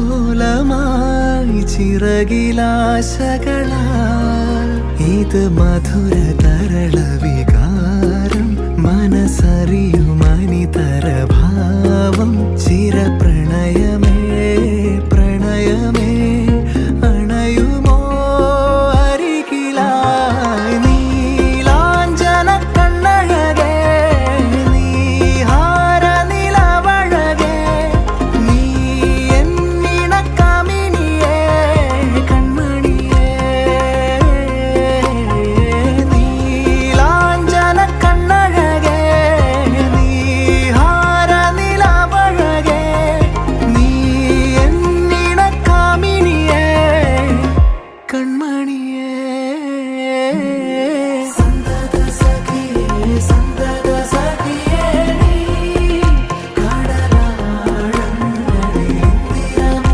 ഓലമായി ചിറകിലാശകളാ ഇത് മധുര തരള വികാരം മനസ്സറിയും തരഭാവം ചിരപ്രണ yeah.